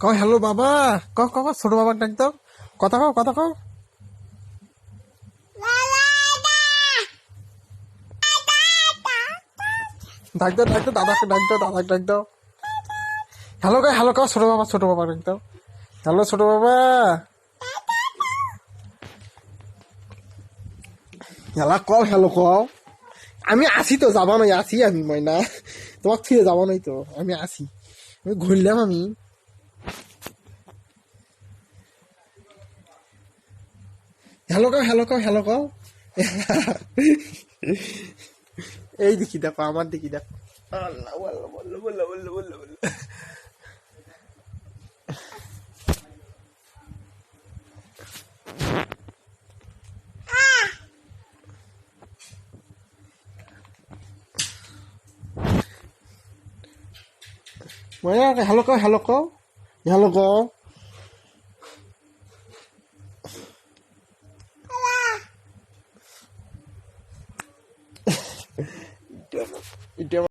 কও হ্যালো বাবা। ক ক ক, ছোট বাবা ডাক দাও কথা কও কথা কও। ডাক দাও ডাক দাও দাদাকে ডাক দাও দাদাকে ডাক দাও। হ্যালো হ্যালো ছোট বাবা ছোট বাবা ডাক দাও হ্যালো ছোট বাবা। হ্যালো কও হ্যালো কও। আমি আসি তো যাবা নাই আসি আমি ময়না তোমাক ফিরে যাবা নাই তো আমি আসি। ঘুরলাম আমি। হ্যালো কাও হ্যালো কাও হ্যালো কাও। এই দেখি দেখো, আমার দেখি দেখো। আল্লাহ বলল বলল বলল বলল বলল বলল ময়না হ্যালো কাও হ্যালো কাও হ্যালো কাও এটা